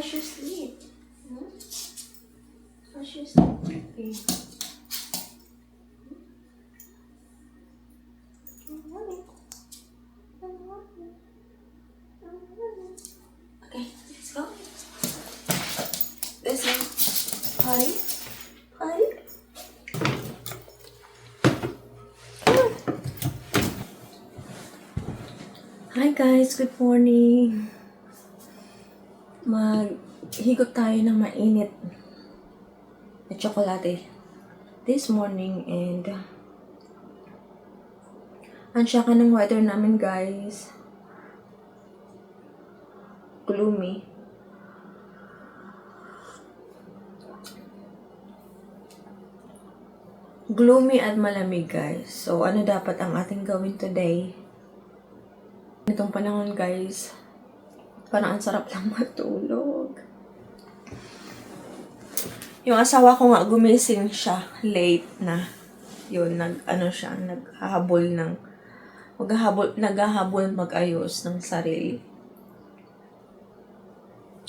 А щось sleep. Ну? А щось sleep. Okay, let's go. This one. Hurry. Hurry. Hi guys, good morning. Maghigot tayo ng mainit na tsokolate this morning and ang syaka ng weather namin guys. Gloomy. Gloomy at malamig guys. So ano dapat ang ating gawin today? Itong panahon guys, parang ang sarap lang matulog. Yung asawa ko nga, gumising siya late na. Yun, nag, ano siya, naghahabol ng, maghahabol, naghahabol mag-ayos ng sarili.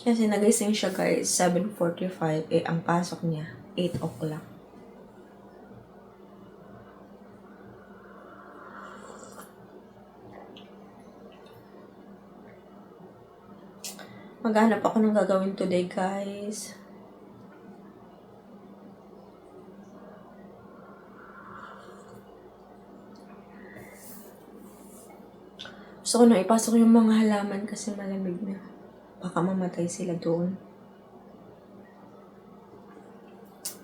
Kasi nagising siya guys, 7.45, eh, ang pasok niya, 8 o'clock. Maghanap ako ng gagawin today, guys. Gusto ko na ipasok yung mga halaman kasi malamig na. Baka mamatay sila doon.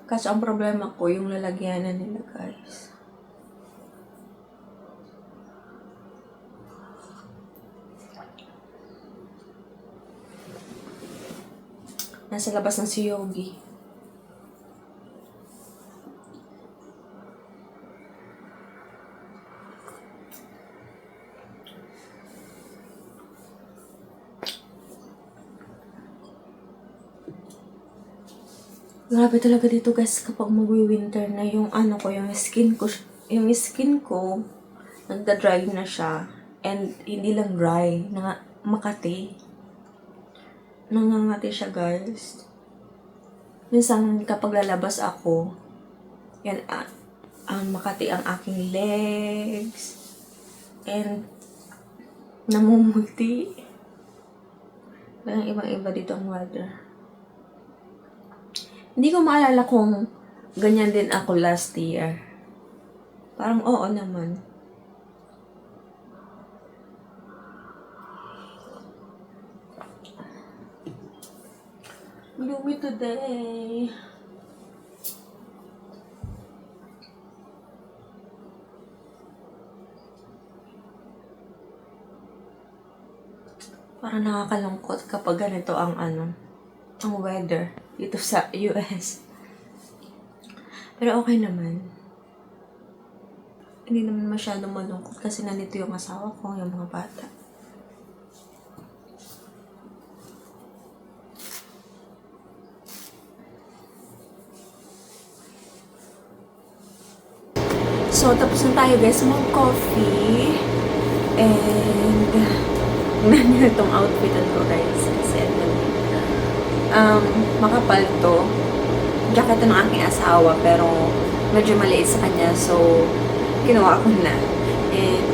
Kaso ang problema ko, yung lalagyanan nila, guys. Nasa labas na si Yogi. Grabe talaga dito guys kapag magwi-winter na yung ano ko, yung skin ko, yung skin ko, nagda-dry na siya. And hindi lang dry, na makati. Nangangati siya, guys. Minsan, kapag lalabas ako, yan, ah, ang makati ang aking legs. And, namumuti. Parang ibang-iba dito ang weather. Hindi ko maalala kung ganyan din ako last year. Parang oo naman. Gloomy today. Parang nakakalungkot kapag ganito ang ano, ang weather dito sa US. Pero okay naman. Hindi naman masyadong malungkot kasi nandito yung asawa ko, yung mga bata. So, tapos na tayo guys mag-coffee. And, tingnan nyo itong outfitan ko guys. Kasi, ano, um, makapal to. Jacket ng aking asawa, pero medyo maliit sa kanya. So, kinuha ko na. And,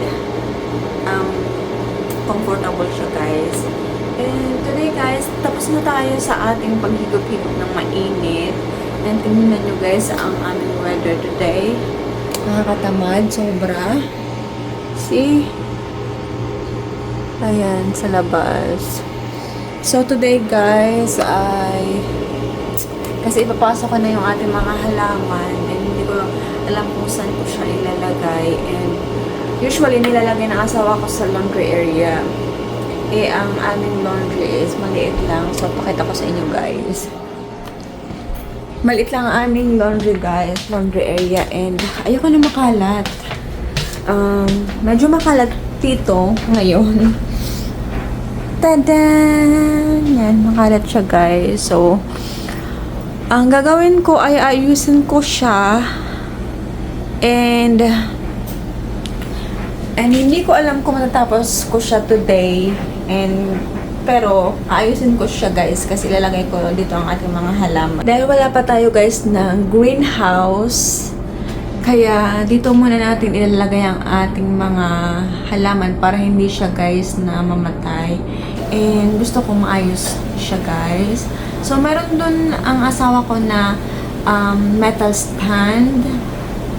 um, comfortable siya guys. And today guys, tapos na tayo sa ating paghigop-higop ng mainit. And tingnan nyo guys ang aming weather today. Nakakatamad, sobra. See? Ayan, sa labas. So, today, guys, ay... Kasi ipapasok ko na yung ating mga halaman and hindi ko alam kung saan ko siya ilalagay. And usually, nilalagay ng asawa ko sa laundry area. Eh, ang aming laundry is maliit lang. So, pakita ko sa inyo, guys. Maliit lang ang aming laundry, guys. Laundry area. And ayoko na makalat. Um, medyo makalat dito ngayon. Tadan! Yan, makalat siya, guys. So, ang gagawin ko ay ayusin ko siya. And, and hindi ko alam kung matatapos ko siya today. And, pero, ayusin ko siya guys kasi ilalagay ko dito ang ating mga halaman. Dahil wala pa tayo guys ng greenhouse, kaya dito muna natin ilalagay ang ating mga halaman para hindi siya guys na mamatay. And gusto ko maayos siya guys. So meron dun ang asawa ko na um, metal stand.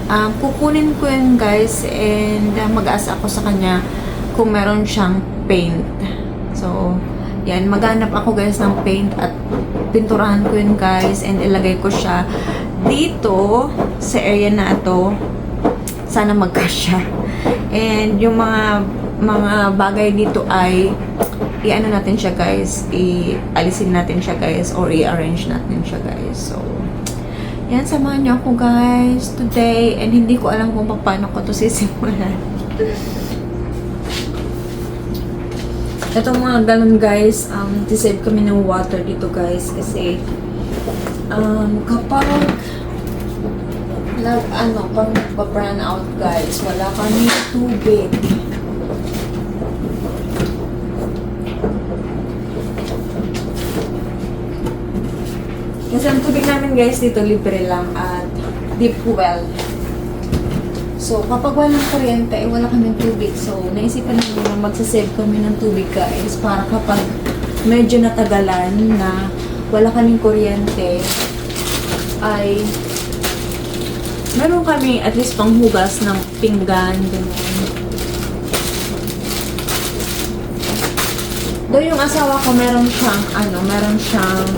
Um, kukunin ko yun guys and uh, mag-aas ako sa kanya kung meron siyang paint. So, yan, maghanap ako guys ng paint at pinturahan ko yun guys and ilagay ko siya dito sa area na ito. Sana magkasya. And yung mga mga bagay dito ay i-ano natin siya guys, i-alisin natin siya guys or i-arrange natin siya guys. So, yan, samahan niyo ako guys today and hindi ko alam kung paano ko to sisimulan. Itong mga galon guys, um, save kami ng water dito guys kasi um, kapag nag, ano, pag nagpa-brown out guys, wala kami tubig. Kasi ang tubig namin guys dito libre lang at deep well. So, kapag walang kuryente, eh, wala kaming tubig. So, naisipan namin na magsasave kami ng tubig guys para kapag medyo natagalan na wala kaming kuryente, ay meron kami at least panghugas ng pinggan, ganun. Do yung asawa ko meron siyang ano, meron siyang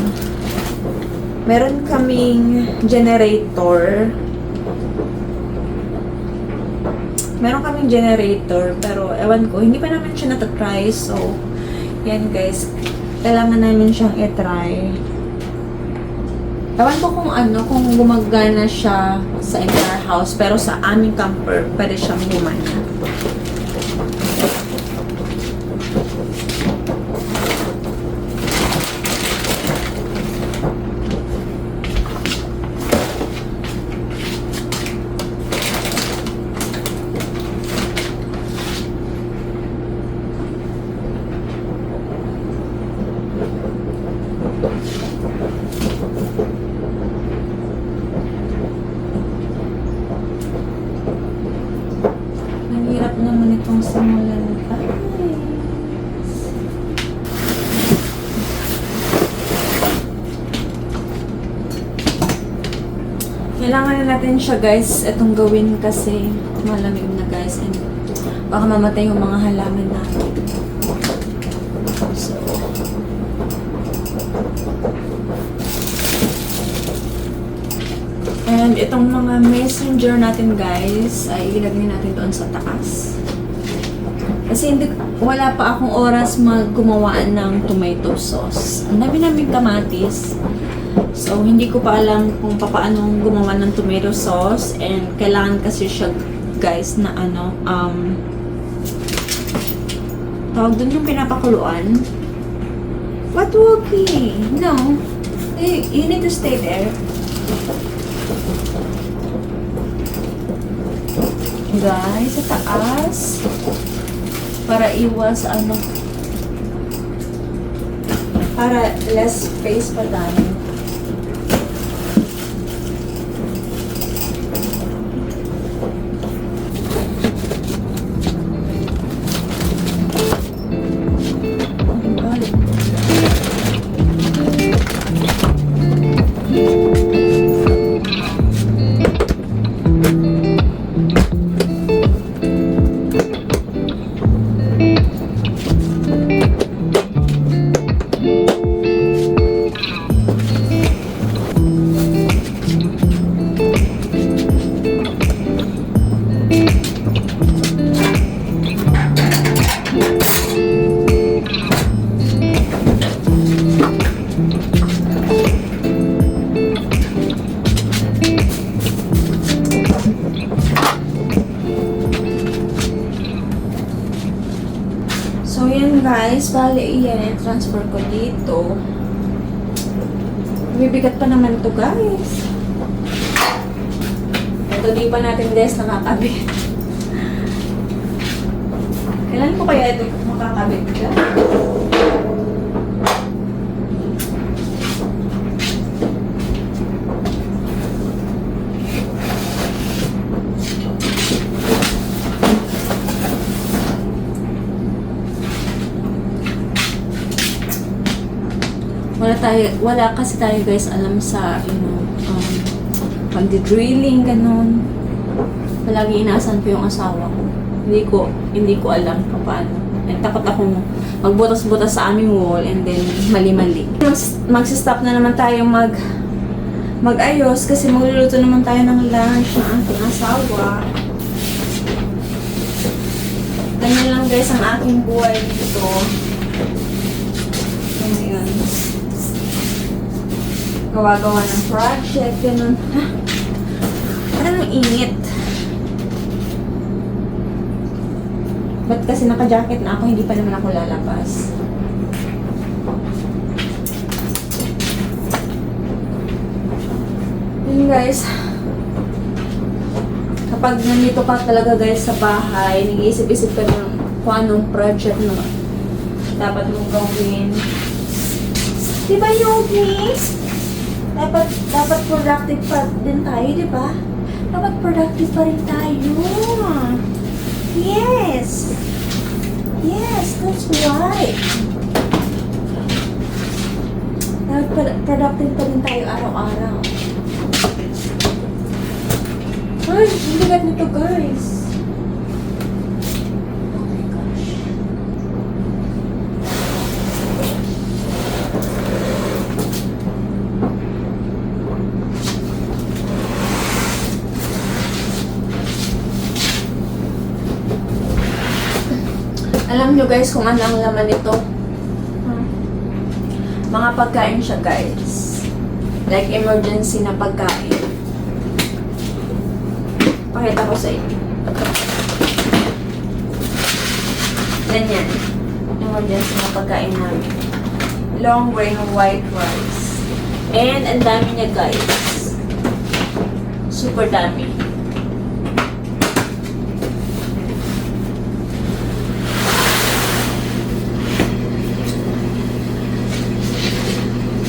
meron kaming generator. Meron kaming generator pero ewan ko, hindi pa naman siya natatry. So, yan guys. Kailangan namin siyang i-try. Ewan ko kung ano, kung gumagana siya sa entire house. Pero sa aming camper, pwede siyang gumana. Natin siya guys, itong gawin kasi malamig na guys and baka mamatay yung mga halaman natin. And itong mga messenger natin guys, ay ilagay natin doon sa taas. Kasi hindi, wala pa akong oras maggumawaan ng tomato sauce. Ang dami namin kamatis. So, hindi ko pa alam kung paano gumawa ng tomato sauce. And kailangan kasi siya guys na ano, um, tawag doon yung pinapakuluan. What walking? No. Eh, You need to stay there. guys sa taas para iwas ano para less space pa tayo transfer ko dito. Bibigat pa naman to guys. Ito, di pa natin guys nakakabit. Kailan ko kaya ito makakabit guys? Tayo, wala kasi tayo guys alam sa, you know, um, pagdi-drilling, ganun. Palagi inaasan ko yung asawa ko. Hindi ko, hindi ko alam kung paano. And takot akong magbutas-butas sa aming wall and then mali-mali. Mag- Magsistop na naman tayo mag mag-ayos kasi magluluto naman tayo ng lunch ng ating asawa. Ganyan lang guys ang aking buhay dito. Ano yun? Gawa-gawa ng project, ganun. Ha? Ang init. Ba't kasi naka-jacket na ako, hindi pa naman ako lalabas. Yun guys. Kapag nandito ka talaga guys sa bahay, nag-iisip-isip ka ng kung anong project na dapat mong gawin. Di ba Yogi? Dapat, dapat productive pa din tayo, di ba? Dapat productive pa rin tayo. Yes! Yes, that's right. Dapat pro- productive pa rin tayo araw-araw. Ay, bigat nito guys. Alam nyo guys kung ano ang laman nito? Hmm. Mga pagkain siya guys. Like emergency na pagkain. Pakita ko sa inyo. Ganyan. Emergency na pagkain namin. Long grain white rice. And ang dami niya guys. Super dami.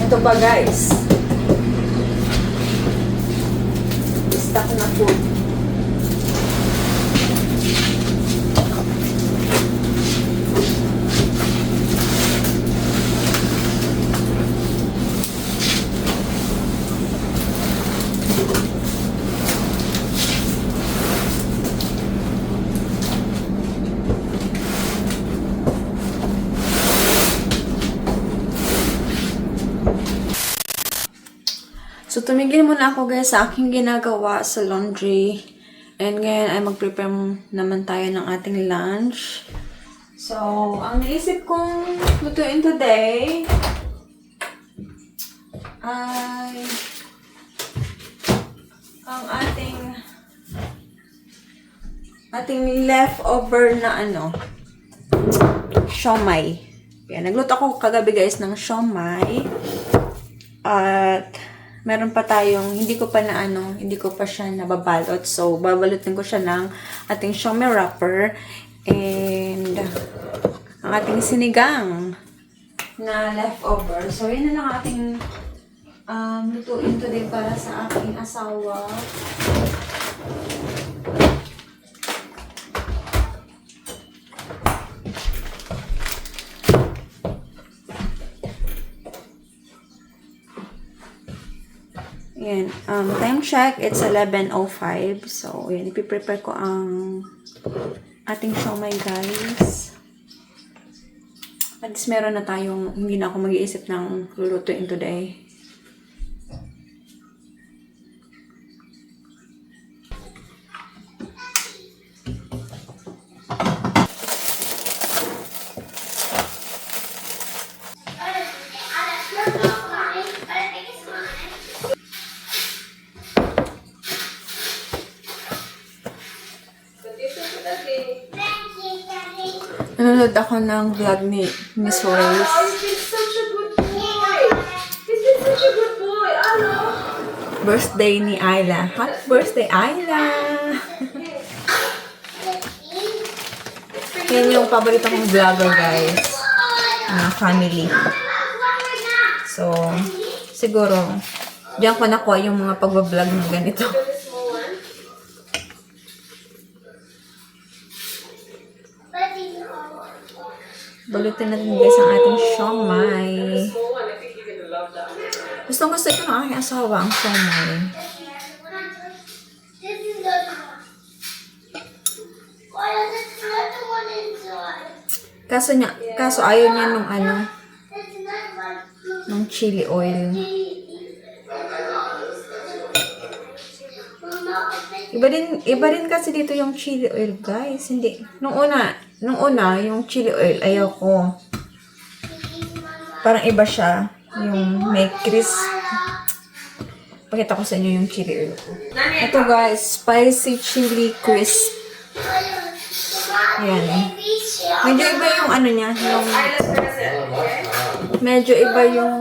Ito pa guys. Stock na food. So, tumigil muna ako guys sa aking ginagawa sa laundry. And ngayon ay mag-prepare naman tayo ng ating lunch. So, ang naisip kong lutuin today ay ang ating ating leftover na ano siomay. Yan, nagluto ako kagabi guys ng siomay. At meron pa tayong, hindi ko pa na ano, hindi ko pa siya nababalot. So, babalutin ko siya ng ating siomay wrapper. And, ang ating sinigang na leftover. So, yun na lang ating um, lutuin today para sa aking asawa. Yan. Um, time check, it's 11.05. So, yan. Ipiprepare ko ang ating siomay, guys. At least meron na tayong, hindi na ako mag-iisip ng lulutuin today. Been such a good boy. Hello. Birthday ni Ayla. Happy birthday, Ayla! Yan yung paborito kong vlogger, guys. Na family. So, siguro, diyan ko nakuha yung mga pagbablog na ganito. Luto natin guys ang ating siomay. Gusto ko gusto ito ng aking asawa ang siomay. Kaso niya, kaso ayaw niya nung ano, nung chili oil. Iba din, iba din kasi dito yung chili oil, guys. Hindi, nung una, nung una, yung chili oil, ayaw ko. Parang iba siya. Yung may crisp. Pakita ko sa inyo yung chili oil ko. Ito guys, spicy chili crisp. Ayan. Medyo iba yung ano niya, yung medyo iba yung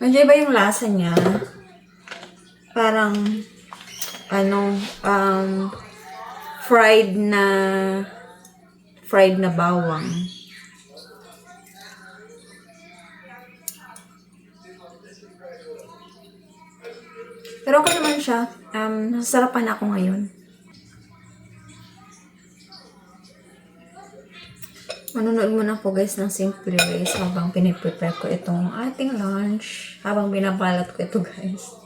medyo iba yung lasa niya. Parang ano, um, fried na fried na bawang. Pero okay naman siya. Um, nasasarapan ako ngayon. Manonood muna po guys ng simple ways habang piniprepare ko itong ating lunch. Habang binabalot ko ito guys.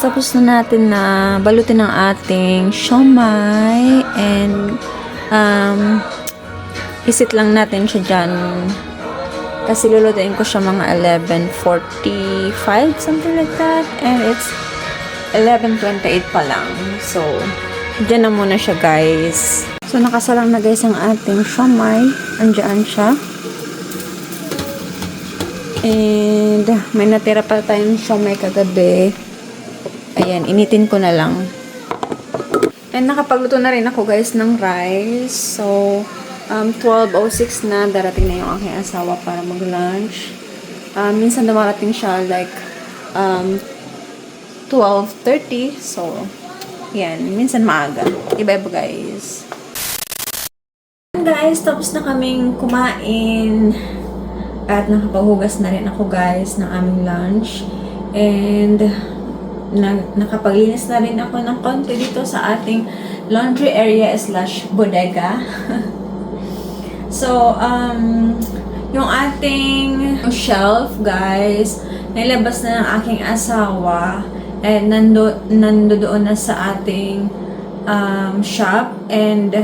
Tapos na natin na balutin ng ating siomay and um, isit lang natin siya dyan. Kasi lulutuin ko siya mga 11.45, something like that. And it's 11.28 pa lang. So, dyan na muna siya guys. So, nakasalang na guys ang ating siomay. Andiyan siya. And may natira pa tayong siomay kagabi. Ayan, initin ko na lang. And nakapagluto na rin ako guys ng rice. So, um, 12.06 na. Darating na yung aking asawa para mag-lunch. Um, minsan dumarating siya like um, 12.30. So, yan. Minsan maaga. Iba-iba guys. Guys, tapos na kaming kumain. At nakapaghugas na rin ako guys ng aming lunch. And na, nakapaglinis na rin ako ng konti dito sa ating laundry area slash bodega. so, um, yung ating shelf, guys, nilabas na ng aking asawa and nando, nando doon na sa ating um, shop and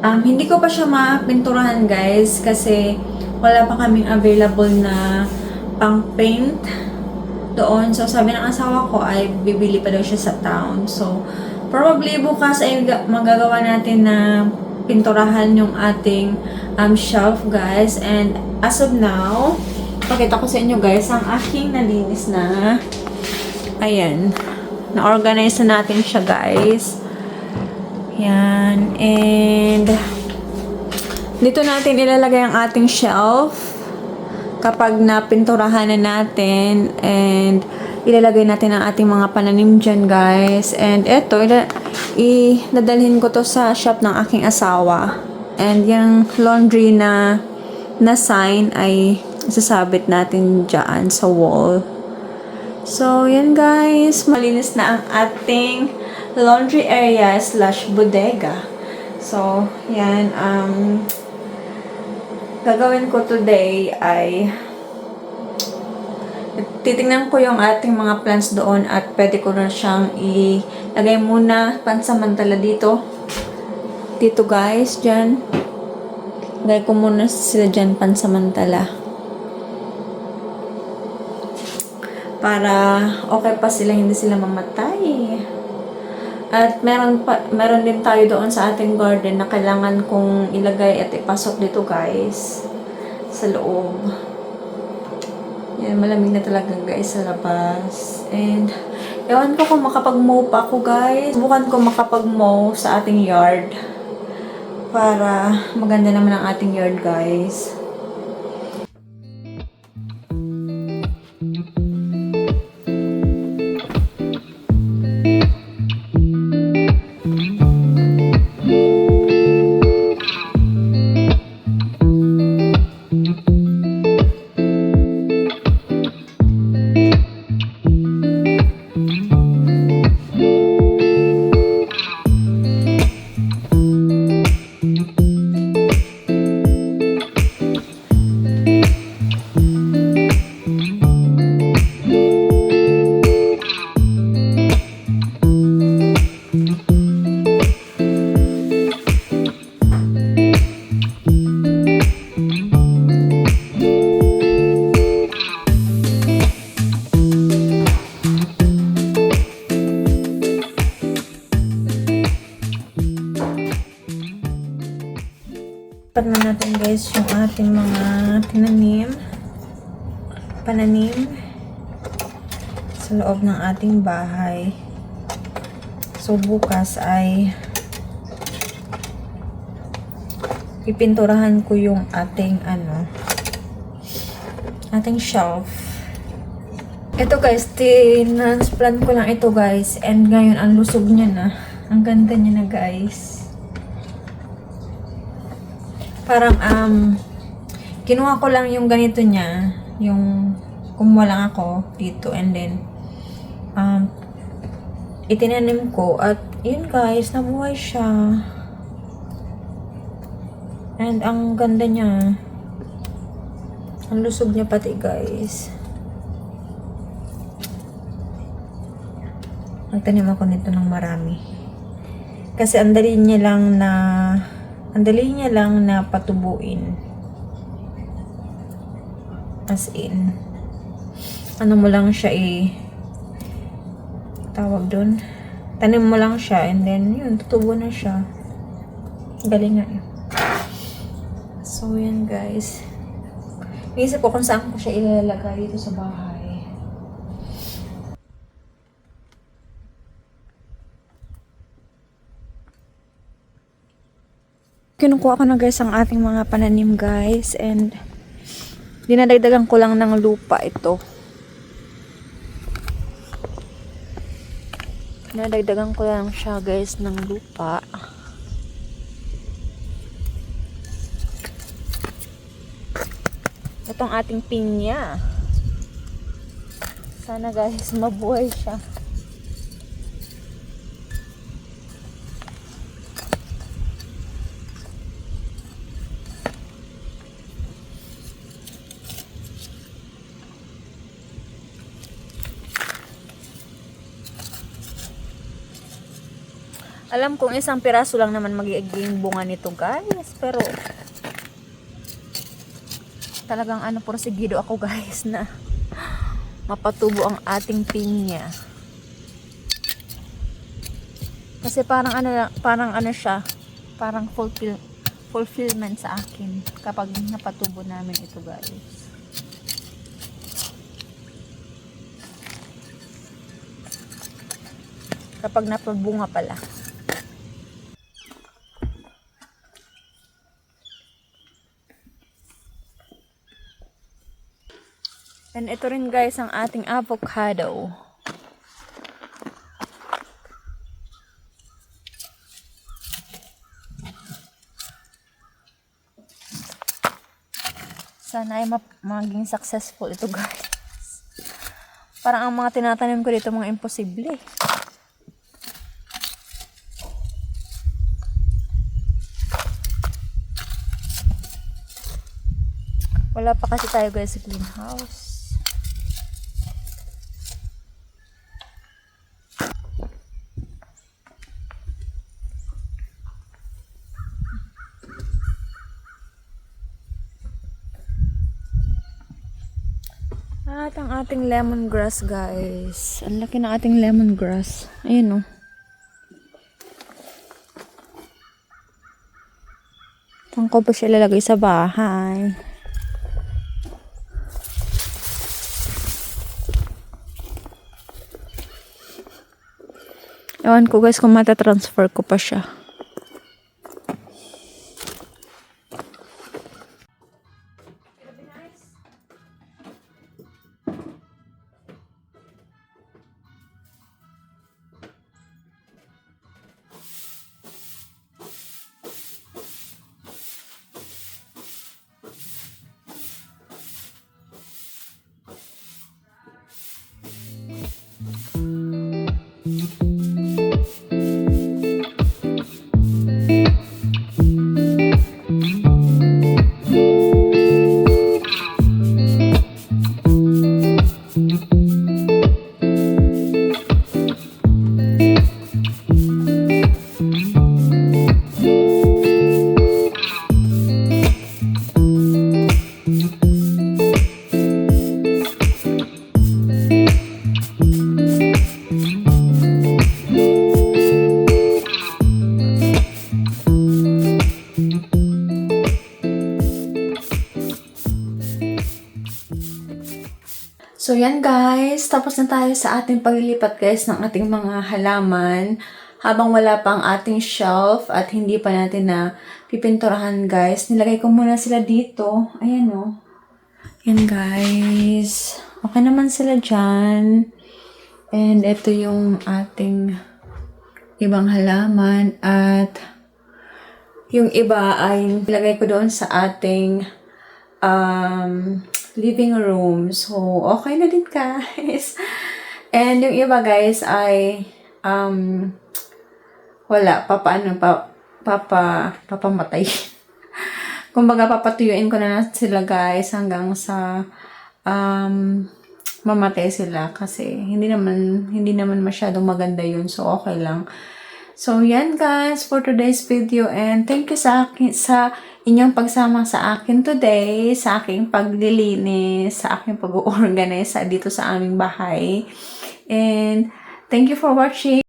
um, hindi ko pa siya mapinturahan guys kasi wala pa kaming available na pang paint doon. So, sabi ng asawa ko ay bibili pa daw siya sa town. So, probably bukas ay ga- magagawa natin na pinturahan yung ating um, shelf, guys. And as of now, pakita ko sa inyo, guys, ang aking nalinis na. Ayan. Na-organize na natin siya, guys. Yan. And dito natin ilalagay ang ating shelf kapag napinturahan na natin and ilalagay natin ang ating mga pananim dyan guys. And eto ila- idadalhin ko to sa shop ng aking asawa. And yung laundry na na sign ay sasabit natin dyan sa wall. So yan guys. Malinis na ang ating laundry area slash bodega. So yan um gagawin ko today ay titingnan ko yung ating mga plants doon at pwede ko na siyang ilagay muna pansamantala dito. Dito guys, dyan. Lagay ko muna sila dyan pansamantala. Para okay pa sila, hindi sila mamatay. At meron pa meron din tayo doon sa ating garden na kailangan kong ilagay at ipasok dito guys sa loob. Yan, malamig na talaga guys sa labas. And, ewan ko kung makapag-mow pa ako guys. Bukan ko makapag-mow sa ating yard. Para maganda naman ang ating yard guys. Lipat na natin guys yung ating mga tinanim, pananim sa loob ng ating bahay. So bukas ay pipinturahan ko yung ating ano ating shelf. Ito guys, tinansplant ko lang ito guys and ngayon ang lusog niya na. Ang ganda niya na guys parang um kinuha ko lang yung ganito niya yung kumuha lang ako dito and then um itinanim ko at yun guys nabuhay siya. And ang ganda niya. Ang lusog niya pati guys. Nagtanim ako nito ng marami. Kasi ang dali niya lang na ang dali niya lang na patubuin. As in, ano mo lang siya eh, tawag doon, tanim mo lang siya and then yun, tutubo na siya. Galing nga eh. So yan guys. Iisip ko kung saan ko siya ilalagay dito sa bahay. Kinukuha ko na guys ang ating mga pananim guys and dinadagdagan ko lang ng lupa ito. Dinadagdagan ko lang siya guys ng lupa. Itong ating pinya. Sana guys mabuhay siya. Alam kong isang piraso lang naman magiging bunga nito guys. Pero talagang ano porsigido ako guys na mapatubo ang ating pinya. Kasi parang ano parang ano siya, parang fulfill fulfillment sa akin kapag napatubo namin ito guys. Kapag napabunga pala. And ito rin guys ang ating avocado. Sana ay maging successful ito guys. Parang ang mga tinatanim ko dito mga imposible. Wala pa kasi tayo guys sa greenhouse. At ang ating lemongrass guys. Ang laki ng ating lemongrass. Ayun o. Oh. Saan ko pa siya ilalagay sa bahay? Ewan ko guys kung matatransfer ko pa siya. Tapos na tayo sa ating paglilipat guys ng ating mga halaman habang wala pa ang ating shelf at hindi pa natin na pipinturahan guys. Nilagay ko muna sila dito. Ayan o. Yan guys. Okay naman sila dyan. And ito yung ating ibang halaman at yung iba ay nilagay ko doon sa ating um, living room. So, okay na din guys. And yung iba guys ay um, wala, papaano, pa, papa, papamatay. Kumbaga, papatuyuin ko na lang sila guys hanggang sa um, mamatay sila kasi hindi naman hindi naman masyadong maganda yun so okay lang So, yan guys for today's video and thank you sa akin, sa inyong pagsama sa akin today, sa aking paglilinis, sa aking pag-organize dito sa aming bahay. And thank you for watching.